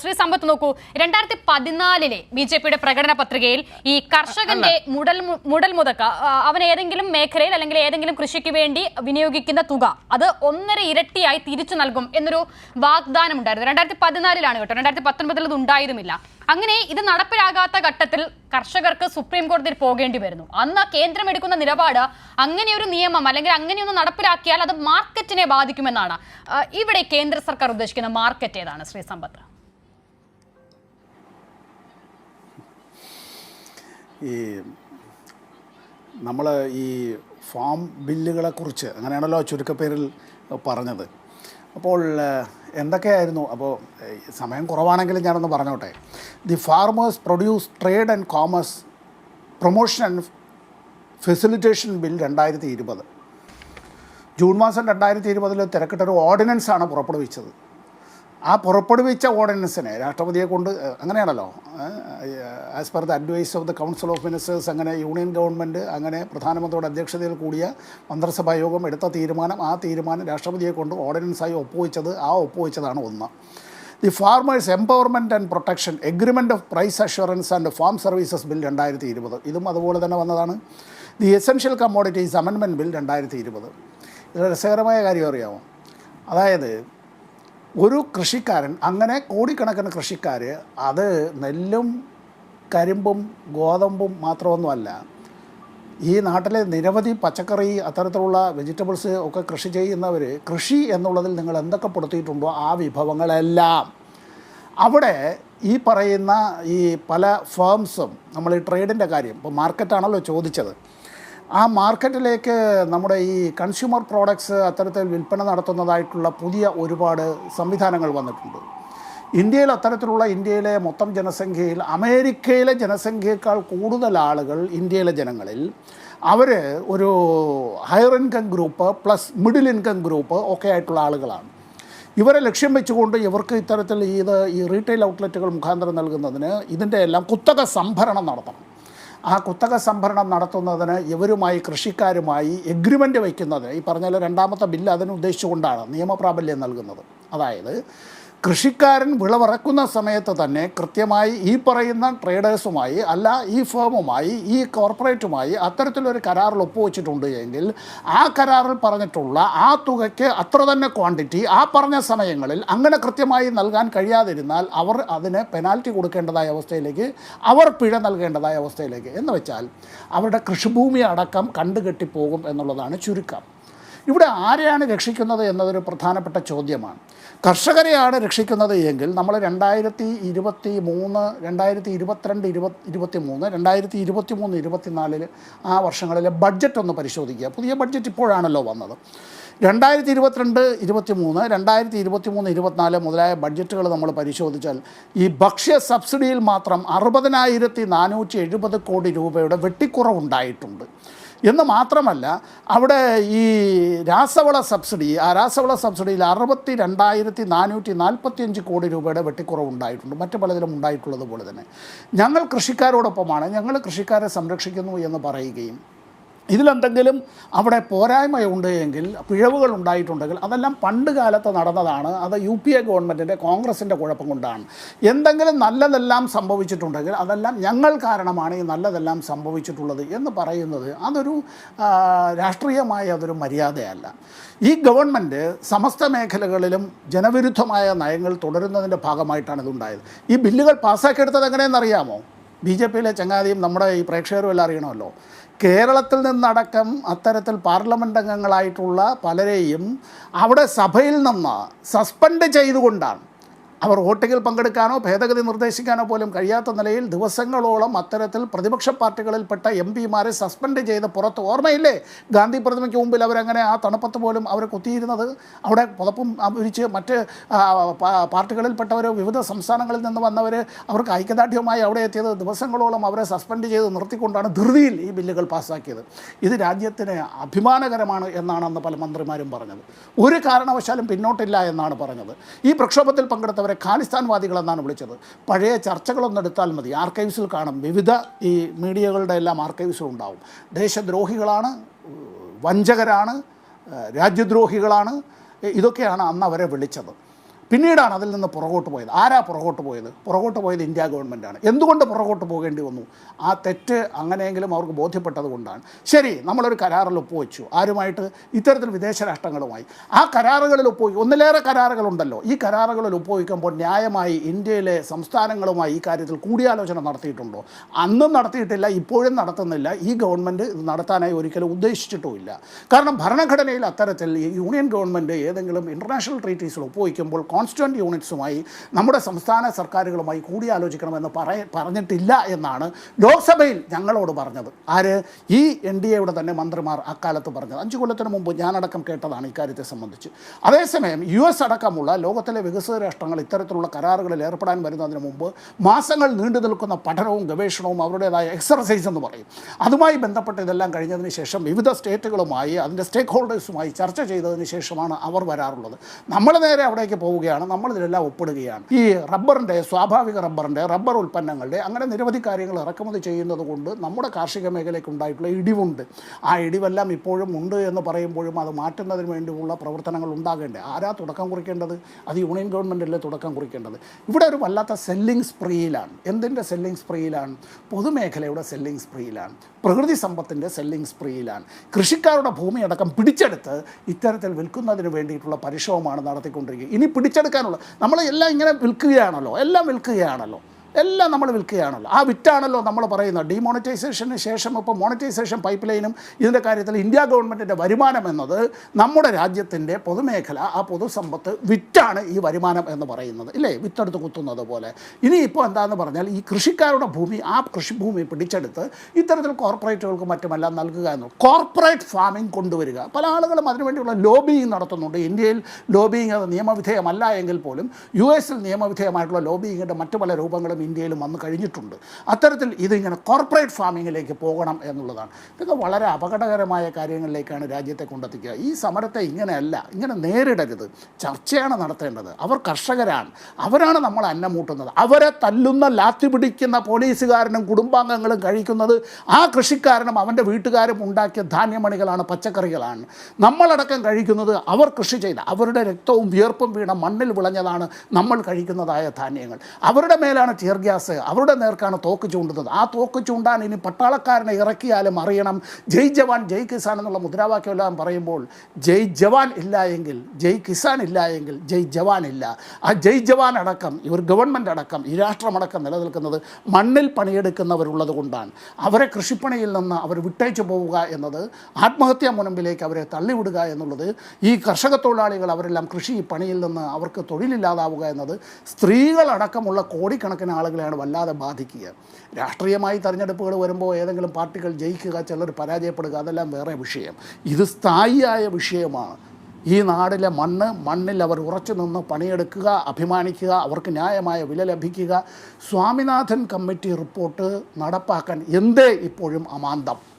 ശ്രീ സമ്പത്ത് നോക്കൂ. രണ്ടായിരത്തി പതിനാലിലെ ബി ജെ പിയുടെ പ്രകടന പത്രികയിൽ ഈ കർഷകന്റെ മുടൽ മുടൽ മുതക്ക അവൻ ഏതെങ്കിലും മേഖലയിൽ അല്ലെങ്കിൽ ഏതെങ്കിലും കൃഷിക്ക് വേണ്ടി വിനിയോഗിക്കുന്ന തുക അത് ഒന്നര ഇരട്ടിയായി തിരിച്ചു നൽകും എന്നൊരു വാഗ്ദാനം ഉണ്ടായിരുന്നു രണ്ടായിരത്തി പതിനാലിലാണ് കേട്ടോ. രണ്ടായിരത്തി പത്തൊൻപതിൽ അത് ഉണ്ടായതുമില്ല അങ്ങനെ ഇത് നടപ്പിലാകാത്ത ഘട്ടത്തിൽ കർഷകർക്ക് സുപ്രീം കോടതിയിൽ പോകേണ്ടി വരുന്നു. അന്ന് കേന്ദ്രം എടുക്കുന്ന നിലപാട് അങ്ങനെ ഒരു നിയമം അല്ലെങ്കിൽ അങ്ങനെയൊന്ന് നടപ്പിലാക്കിയാൽ അത് മാർക്കറ്റിനെ ബാധിക്കുമെന്നാണ്. ഇവിടെ കേന്ദ്ര സർക്കാർ ഉദ്ദേശിക്കുന്ന മാർക്കറ്റ് ഏതാണ് ശ്രീ സമ്പത്ത്? ഈ നമ്മൾ ഈ ഫാം ബില്ലുകളെക്കുറിച്ച് അങ്ങനെയാണല്ലോ ചുരുക്കപ്പേരിൽ പറഞ്ഞത്. അപ്പോൾ എന്തൊക്കെയായിരുന്നു? അപ്പോൾ സമയം കുറവാണെങ്കിലും ഞാനൊന്ന് പറഞ്ഞോട്ടെ. The farmers produce trade and commerce promotion and facilitation bill രണ്ടായിരത്തി ഇരുപത്. ജൂൺ മാസം രണ്ടായിരത്തി ഇരുപതിൽ തിരക്കിട്ടൊരു ഓർഡിനൻസാണ് പുറപ്പെടുവിച്ചത്. ആ പുറപ്പെടുവിച്ച ഓർഡിനൻസിനെ രാഷ്ട്രപതിയെ കൊണ്ട് അങ്ങനെയാണല്ലോ as per the advice of the council of ministers അങ്ങനെ യൂണിയൻ ഗവൺമെന്റ് അങ്ങനെ പ്രധാനമന്ത്രിയുടെ അധ്യക്ഷതയിൽ കൂടിയ മന്ത്രിസഭാ യോഗം എടുത്ത തീരുമാനം ആ തീരുമാനം രാഷ്ട്രപതിയെ കൊണ്ട് ഓർഡിനൻസായി ഒപ്പുവെച്ചത് ആ ഒപ്പുവെച്ചതാണ് ഒന്ന്. The farmers empowerment and protection agreement of price assurance and farm services bill രണ്ടായിരത്തി ഇരുപത് ഇതും അതുപോലെ തന്നെ വന്നതാണ്. ദി എസെൻഷ്യൽ കമ്മോഡിറ്റീസ് അമെൻമെന്റ് ബിൽ രണ്ടായിരത്തി ഇരുപത് ഇത് രസകരമായ കാര്യം അറിയാമോ? അതായത് ഒരു കൃഷിക്കാരൻ അങ്ങനെ കോടിക്കണക്കിന് കൃഷിക്കാർ അത് നെല്ലും കരിമ്പും ഗോതമ്പും മാത്രമൊന്നുമല്ല ഈ നാട്ടിലെ നിരവധി പച്ചക്കറി അത്തരത്തിലുള്ള വെജിറ്റബിൾസ് ഒക്കെ കൃഷി ചെയ്യുന്നവർ കൃഷി എന്നുള്ളതിൽ നിങ്ങൾ എന്തൊക്കെ പെടുത്തിയിട്ടുണ്ടോ ആ വിഭവങ്ങളെല്ലാം. അവിടെ ഈ പറയുന്ന ഈ പല ഫേംസും നമ്മൾ ഈ ട്രേഡിന്റെ കാര്യം ഇപ്പോൾ മാർക്കറ്റാണല്ലോ ചോദിച്ചത്. ആ മാർക്കറ്റിലേക്ക് നമ്മുടെ ഈ കൺസ്യൂമർ പ്രോഡക്ട്സ് അത്തരത്തിൽ വിൽപ്പന നടത്തുന്നതായിട്ടുള്ള പുതിയ ഒരുപാട് സംവിധാനങ്ങൾ വന്നിട്ടുണ്ട്. ഇന്ത്യയിൽ അത്തരത്തിലുള്ള ഇന്ത്യയിലെ മൊത്തം ജനസംഖ്യയിൽ അമേരിക്കയിലെ ജനസംഖ്യയേക്കാൾ കൂടുതൽ ആളുകൾ ഇന്ത്യയിലെ ജനങ്ങളിൽ. അവർ ഒരു higher income group plus middle income group ഒക്കെ ആയിട്ടുള്ള ആളുകളാണ്. ഇവരെ ലക്ഷ്യം വെച്ചുകൊണ്ട് ഇവർക്ക് ഇത്തരത്തിൽ ഇത് ഈ റീറ്റെയിൽ ഔട്ട്ലെറ്റുകൾ മുഖാന്തരം നൽകുന്നതിന് ഇതിന്റെ എല്ലാം കുത്തക സംഭരണം നടത്തണം. ആ കുത്തക സംഭരണം നടത്തുന്നതിന് ഇവരുമായി കൃഷിക്കാരുമായി എഗ്രിമെന്റ് വയ്ക്കുന്നത് ഈ പറഞ്ഞ രണ്ടാമത്തെ ബില്ല് അതിന് ഉദ്ദേശിച്ചുകൊണ്ടാണ് നിയമപ്രാബല്യം നൽകുന്നത്. അതായത് കൃഷിക്കാരൻ വിളവിറക്കുന്ന സമയത്ത് തന്നെ കൃത്യമായി ഈ പറയുന്ന ട്രേഡേഴ്സുമായി അല്ല ഈ ഫേമുമായി ഈ കോർപ്പറേറ്റുമായി അത്തരത്തിലൊരു കരാറിൽ ഒപ്പുവെച്ചിട്ടുണ്ട് എങ്കിൽ ആ കരാറിൽ പറഞ്ഞിട്ടുള്ള ആ തുകയ്ക്ക് അത്ര തന്നെ ക്വാണ്ടിറ്റി ആ പറഞ്ഞ സമയങ്ങളിൽ അങ്ങനെ കൃത്യമായി നൽകാൻ കഴിയാതിരുന്നാൽ അവർ അതിന് പെനാൽറ്റി കൊടുക്കേണ്ടതായ അവസ്ഥയിലേക്ക് അവർ പിഴ നൽകേണ്ടതായ അവസ്ഥയിലേക്ക്. എന്ന് വെച്ചാൽ അവരുടെ കൃഷിഭൂമി അടക്കം കണ്ടുകെട്ടിപ്പോകും എന്നുള്ളതാണ് ചുരുക്കം. ഇവിടെ ആരെയാണ് രക്ഷിക്കുന്നത് എന്നതൊരു പ്രധാനപ്പെട്ട ചോദ്യമാണ്. കർഷകരെയാണ് രക്ഷിക്കുന്നത് എങ്കിൽ നമ്മൾ രണ്ടായിരത്തി ഇരുപത്തി മൂന്ന് രണ്ടായിരത്തി ഇരുപത്തിരണ്ട് ഇരുപത് ഇരുപത്തി മൂന്ന് രണ്ടായിരത്തി ഇരുപത്തി മൂന്ന് ഇരുപത്തിനാലിൽ ആ വർഷങ്ങളിലെ ബഡ്ജറ്റ് ഒന്ന് പരിശോധിക്കുക. പുതിയ ബഡ്ജറ്റ് ഇപ്പോഴാണല്ലോ വന്നത്. രണ്ടായിരത്തി ഇരുപത്തിരണ്ട് ഇരുപത്തി മൂന്ന് രണ്ടായിരത്തി ഇരുപത്തി മൂന്ന് ഇരുപത്തിനാല് മുതലായ ബഡ്ജറ്റുകൾ നമ്മൾ പരിശോധിച്ചാൽ ഈ ഭക്ഷ്യ സബ്സിഡിയിൽ മാത്രം അറുപതിനായിരത്തി നാനൂറ്റി എഴുപത് കോടി രൂപയുടെ വെട്ടിക്കുറവുണ്ടായിട്ടുണ്ട്. എന്ന് മാത്രമല്ല അവിടെ ഈ രാസവള സബ്സിഡി ആ രാസവള സബ്സിഡിയിൽ അറുപത്തി രണ്ടായിരത്തി നാനൂറ്റി നാൽപ്പത്തിയഞ്ച് കോടി രൂപയുടെ വെട്ടിക്കുറവുണ്ടായിട്ടുണ്ട് മറ്റു പലതിലും ഉണ്ടായിട്ടുള്ളത് പോലെ തന്നെ. ഞങ്ങൾ കൃഷിക്കാരോടൊപ്പമാണ്. ഞങ്ങൾ കൃഷിക്കാരെ സംരക്ഷിക്കുന്നു എന്ന് പറയുകയും ഇതിലെന്തെങ്കിലും അവിടെ പോരായ്മയുണ്ട് എങ്കിൽ പിഴവുകൾ ഉണ്ടായിട്ടുണ്ടെങ്കിൽ അതെല്ലാം പണ്ട് കാലത്ത് നടന്നതാണ്. അത് യു പി എ ഗവൺമെന്റിന്റെ കോൺഗ്രസിന്റെ കുഴപ്പം കൊണ്ടാണ്. എന്തെങ്കിലും നല്ലതെല്ലാം സംഭവിച്ചിട്ടുണ്ടെങ്കിൽ അതെല്ലാം ഞങ്ങൾ കാരണമാണ് ഈ നല്ലതെല്ലാം സംഭവിച്ചിട്ടുള്ളത് എന്ന് പറയുന്നത് അതൊരു രാഷ്ട്രീയമായ അതൊരു മര്യാദയല്ല. ഈ ഗവൺമെന്റ് സമസ്ത മേഖലകളിലും ജനവിരുദ്ധമായ നയങ്ങൾ തുടരുന്നതിന്റെ ഭാഗമായിട്ടാണ് ഇതുണ്ടായത്. ഈ ബില്ലുകൾ പാസ്സാക്കിയെടുത്തത് എങ്ങനെയെന്നറിയാമോ? ബി ജെ പിയിലെ ചങ്ങാതിയും നമ്മുടെ ഈ പ്രേക്ഷകരും എല്ലാം അറിയണമല്ലോ. കേരളത്തിൽ നിന്നടക്കം അത്തരത്തിൽ പാർലമെന്റ് അംഗങ്ങളായിട്ടുള്ള പലരെയും അവിടെ സഭയിൽ നിന്ന് സസ്പെൻഡ് ചെയ്തുകൊണ്ടാണ്. അവർ വോട്ടിങ്ങിൽ പങ്കെടുക്കാനോ ഭേദഗതി നിർദ്ദേശിക്കാനോ പോലും കഴിയാത്ത നിലയിൽ ദിവസങ്ങളോളം അത്തരത്തിൽ പ്രതിപക്ഷ പാർട്ടികളിൽപ്പെട്ട എം പിമാരെ സസ്പെൻഡ് ചെയ്ത് പുറത്ത് ഓർമ്മയില്ലേ? ഗാന്ധി പ്രതിമയ്ക്ക് മുമ്പിൽ അവരങ്ങനെ ആ തണുപ്പത്ത് പോലും അവർ കുത്തിയിരുന്നത്. അവിടെ പുതപ്പും വിരിച്ച് മറ്റ് പാർട്ടികളിൽപ്പെട്ടവർ വിവിധ സംസ്ഥാനങ്ങളിൽ നിന്ന് വന്നവർ അവർക്ക് ഐക്യദാർഢ്യവുമായി അവിടെ എത്തിയത് ദിവസങ്ങളോളം അവരെ സസ്പെൻഡ് ചെയ്ത് നിർത്തിക്കൊണ്ടാണ് ധൃതിയിൽ ഈ ബില്ലുകൾ പാസ്സാക്കിയത്. ഇത് രാജ്യത്തിന് അഭിമാനകരമാണ് എന്നാണ് അന്ന് പല മന്ത്രിമാരും പറഞ്ഞത്. ഒരു കാരണവശാലും പിന്നോട്ടില്ല എന്നാണ് പറഞ്ഞത്. ഈ പ്രക്ഷോഭത്തിൽ പങ്കെടുത്തവരെ ഖാലിസ്ഥാൻവാദികൾ എന്നാണ് വിളിച്ചത്. പഴയ ചർച്ചകളൊന്നും എടുത്താൽ മതി. ആർക്കൈവ്സിൽ കാണും. വിവിധ ഈ മീഡിയകളുടെ എല്ലാം ആർക്കൈവ്സിൽ ഉണ്ടാവും. ദേശദ്രോഹികളാണ് വഞ്ചകരാണ് രാജ്യദ്രോഹികളാണ്. ഇതൊക്കെയാണ് അന്ന് അവരെ വിളിച്ചത്. പിന്നീടാണ് അതിൽ നിന്ന് പുറകോട്ട് പോയത്. ആരാ പുറകോട്ട് പോയത്? പുറകോട്ട് പോയത് ഇന്ത്യ ഗവൺമെന്റാണ് എന്തുകൊണ്ട് പുറകോട്ട് പോകേണ്ടി വന്നു? ആ തെറ്റ് അങ്ങനെയെങ്കിലും അവർക്ക് ബോധ്യപ്പെട്ടത് കൊണ്ടാണ്. ശരി നമ്മളൊരു കരാറിൽ ഒപ്പുവെച്ചു. ആരുമായിട്ട്? ഇത്തരത്തിൽ വിദേശ രാഷ്ട്രങ്ങളുമായി. ആ കരാറുകളിൽ ഒപ്പുവെക്കും ഒന്നിലേറെ കരാറുകളുണ്ടല്ലോ. ഈ കരാറുകളിൽ ഒപ്പുവെക്കുമ്പോൾ ന്യായമായി ഇന്ത്യയിലെ സംസ്ഥാനങ്ങളുമായി ഈ കാര്യത്തിൽ കൂടിയാലോചന നടത്തിയിട്ടുണ്ടോ? അന്നും നടത്തിയിട്ടില്ല ഇപ്പോഴും നടത്തുന്നില്ല. ഈ ഗവൺമെന്റ് ഇത് നടത്താനായി ഒരിക്കലും ഉദ്ദേശിച്ചിട്ടുമില്ല. കാരണം ഭരണഘടനയിൽ അത്തരത്തിൽ യൂണിയൻ ഗവൺമെന്റ് ഏതെങ്കിലും ഇന്റർനാഷണൽ ട്രീറ്റീസിൽ ഒപ്പുവയ്ക്കുമ്പോൾ കോൺസ്റ്റിറ്റ്യൂന്റ് യൂണിറ്റ്സുമായി നമ്മുടെ സംസ്ഥാന സർക്കാരുകളുമായി കൂടിയാലോചിക്കണമെന്ന് പറയ പറഞ്ഞിട്ടില്ല എന്നാണ് ലോക്സഭയിൽ ഞങ്ങളോട് പറഞ്ഞത്. ആര്? ഈ എൻ ഡി എയുടെ തന്നെ മന്ത്രിമാർ അക്കാലത്ത് പറഞ്ഞത്. അഞ്ച് കൊല്ലത്തിന് മുമ്പ് ഞാനടക്കം കേട്ടതാണ് ഇക്കാര്യത്തെ സംബന്ധിച്ച്. അതേസമയം യു എസ് അടക്കമുള്ള ലോകത്തിലെ വികസിത രാഷ്ട്രങ്ങൾ ഇത്തരത്തിലുള്ള കരാറുകളിൽ ഏർപ്പെടാൻ വരുന്നതിന് മുമ്പ് മാസങ്ങൾ നീണ്ടു നിൽക്കുന്ന പഠനവും ഗവേഷണവും അവരുടേതായ എക്സർസൈസ് എന്ന് പറയും. അതുമായി ബന്ധപ്പെട്ട് ഇതെല്ലാം കഴിഞ്ഞതിന് ശേഷം വിവിധ സ്റ്റേറ്റുകളുമായി അതിന്റെ സ്റ്റേക്ക് ഹോൾഡേഴ്സുമായി ചർച്ച ചെയ്തതിന് ശേഷമാണ് അവർ വരാറുള്ളത്. നമ്മൾ നേരെ അവിടേക്ക് പോവുകയാണ്. നമ്മൾ ഇതിലെല്ലാം ഒപ്പിടുകയാണ്. ഈ റബ്ബറിന്റെ സ്വാഭാവിക റബ്ബറിന്റെ റബ്ബർ ഉൽപ്പന്നങ്ങളുടെ അങ്ങനെ നിരവധി കാര്യങ്ങൾ ഇറക്കുമതി ചെയ്യുന്നത് കൊണ്ട് നമ്മുടെ കാർഷിക മേഖലയ്ക്ക് ഉണ്ടായിട്ടുള്ള ഇടിവുണ്ട്. ആ ഇടിവെല്ലാം ഇപ്പോഴും ഉണ്ട് എന്ന് പറയുമ്പോഴും അത് മാറ്റുന്നതിന് വേണ്ടിയുള്ള പ്രവർത്തനങ്ങൾ ഉണ്ടാകേണ്ടത് ആരാ തുടക്കം കുറിക്കേണ്ടത്? അത് യൂണിയൻ ഗവൺമെന്റല്ലേ തുടക്കം കുറിക്കേണ്ടത്? ഇവിടെ ഒരു വല്ലാത്ത സെല്ലിംഗ് സ്പ്രീയിലാണ്. എന്തിന്റെ സെല്ലിംഗ് സ്പ്രീയിലാണ്? പൊതുമേഖലയുടെ സെല്ലിംഗ് സ്പ്രീയിലാണ്. പ്രകൃതി സമ്പത്തിന്റെ സെല്ലിംഗ് സ്പ്രീയിലാണ്. കൃഷിക്കാരുടെ ഭൂമി അടക്കം പിടിച്ചെടുത്ത് ഇത്തരത്തിൽ വിൽക്കുന്നതിന് വേണ്ടിയിട്ടുള്ള പരിശ്രമമാണ് നടത്തിക്കൊണ്ടിരിക്കുക. ഇനി പിടിച്ചെടുക്കാനുള്ള നമ്മൾ എല്ലാം ഇങ്ങനെ വിൽക്കുകയാണല്ലോ എല്ലാം വിൽക്കുകയാണല്ലോ. എല്ലാം നമ്മൾ വിൽക്കുകയാണല്ലോ. ആ വിറ്റാണല്ലോ നമ്മൾ പറയുന്നത്. ഡിമോണിറ്റൈസേഷന് ശേഷം ഇപ്പോൾ മോണിറ്റൈസേഷൻ പൈപ്പ് ലൈനും ഇതിന്റെ കാര്യത്തിൽ ഇന്ത്യ ഗവൺമെന്റിന്റെ വരുമാനം എന്നത് നമ്മുടെ രാജ്യത്തിന്റെ പൊതുമേഖല ആ പൊതുസമ്പത്ത് വിറ്റാണ് ഈ വരുമാനം എന്ന് പറയുന്നത്. ഇല്ലേ? വിത്തെടുത്ത് കുത്തുന്നത് പോലെ. ഇനിയിപ്പോൾ എന്താണെന്ന് പറഞ്ഞാൽ ഈ കൃഷിക്കാരുടെ ഭൂമി ആ കൃഷിഭൂമി പിടിച്ചെടുത്ത് ഇത്തരത്തിൽ കോർപ്പറേറ്റുകൾക്ക് മറ്റുമെല്ലാം നൽകുക എന്ന്. കോർപ്പറേറ്റ് ഫാമിംഗ് കൊണ്ടുവരിക. പല ആളുകളും അതിനുവേണ്ടിയുള്ള ലോബിയിങ് നടത്തുന്നുണ്ട്. ഇന്ത്യയിൽ ലോബിയിങ് അത് നിയമവിധേയമല്ല എങ്കിൽ പോലും യു എസിൽ നിയമവിധേയമായിട്ടുള്ള ലോബിയിങ്ങിന്റെ മറ്റു പല രൂപങ്ങളും ഇന്ത്യയിലും വന്നു കഴിഞ്ഞിട്ടുണ്ട്. അത്തരത്തിൽ ഇതിങ്ങനെ കോർപ്പറേറ്റ് ഫാമിങ്ങിലേക്ക് പോകണം എന്നുള്ളതാണ്. ഇതൊക്കെ വളരെ അപകടകരമായ കാര്യങ്ങളിലേക്കാണ് രാജ്യത്തെ കൊണ്ടെത്തിക്കുക. ഈ സമരത്തെ ഇങ്ങനെയല്ല ഇങ്ങനെ നേരിടരുത്. ചർച്ചയാണ് നടത്തേണ്ടത്. അവർ കർഷകരാണ്. അവരാണ് നമ്മൾ അന്നമൂട്ടുന്നത് അവരെ തല്ലുന്ന ലാത്തി പിടിക്കുന്ന പോലീസുകാരനും കുടുംബാംഗങ്ങളും കഴിക്കുന്നത് ആ കൃഷിക്കാരനും അവന്റെ വീട്ടുകാരും ഉണ്ടാക്കിയ ധാന്യമണികളാണ് പച്ചക്കറികളാണ്. നമ്മളടക്കം കഴിക്കുന്നത് അവർ കൃഷി ചെയ്ത അവരുടെ രക്തവും വിയർപ്പും വീണ മണ്ണിൽ വിളഞ്ഞതാണ് നമ്മൾ കഴിക്കുന്നതായ ധാന്യങ്ങൾ. അവരുടെ മേലാണ് ഗ്യാസ് അവരുടെ നേർക്കാണ് തോക്ക് ചൂണ്ടുന്നത്. ആ തോക്ക് ചൂണ്ടാൻ ഇനി പട്ടാളക്കാരനെ ഇറക്കിയാലും അറിയണം. ജയ് ജവാൻ ജയ് കിസാൻ എന്നുള്ള മുദ്രാവാക്യം എല്ലാം പറയുമ്പോൾ ജയ് ജവാൻ ഇല്ല എങ്കിൽ ജയ് കിസാൻ ഇല്ല എങ്കിൽ ജയ് ജവാൻ ഇല്ല. ആ ജയ് ജവാൻ അടക്കം ഇവർ ഗവൺമെന്റ് അടക്കം ഈ രാഷ്ട്രമടക്കം നിലനിൽക്കുന്നത് മണ്ണിൽ പണിയെടുക്കുന്നവരുള്ളത് കൊണ്ടാണ്. അവരെ കൃഷിപ്പണിയിൽ നിന്ന് അവർ വിട്ടയച്ചു പോവുക എന്നത് ആത്മഹത്യാ മുനമ്പിലേക്ക് അവരെ തള്ളിവിടുക എന്നുള്ളത് ഈ കർഷക തൊഴിലാളികൾ അവരെല്ലാം കൃഷി പണിയിൽ നിന്ന് അവർക്ക് തൊഴിലില്ലാതാവുക എന്നത് സ്ത്രീകളടക്കമുള്ള കോടിക്കണക്കിന് ആളുകളെയാണ് വല്ലാതെ ബാധിക്കുക. രാഷ്ട്രീയമായി തെരഞ്ഞെടുപ്പുകൾ വരുമ്പോൾ ഏതെങ്കിലും പാർട്ടികൾ ജയിക്കുക ചിലർ പരാജയപ്പെടുക അതെല്ലാം വേറെ വിഷയം. ഇത് സ്ഥായിയായ വിഷയമാണ്. ഈ നാടിലെ മണ്ണ് മണ്ണിൽ അവർ ഉറച്ചു നിന്ന് പണിയെടുക്കുക അഭിമാനിക്കുക അവർക്ക് ന്യായമായ വില ലഭിക്കുക. സ്വാമിനാഥൻ കമ്മിറ്റി റിപ്പോർട്ട് നടപ്പാക്കാൻ എന്തേ ഇപ്പോഴും അമാന്തം?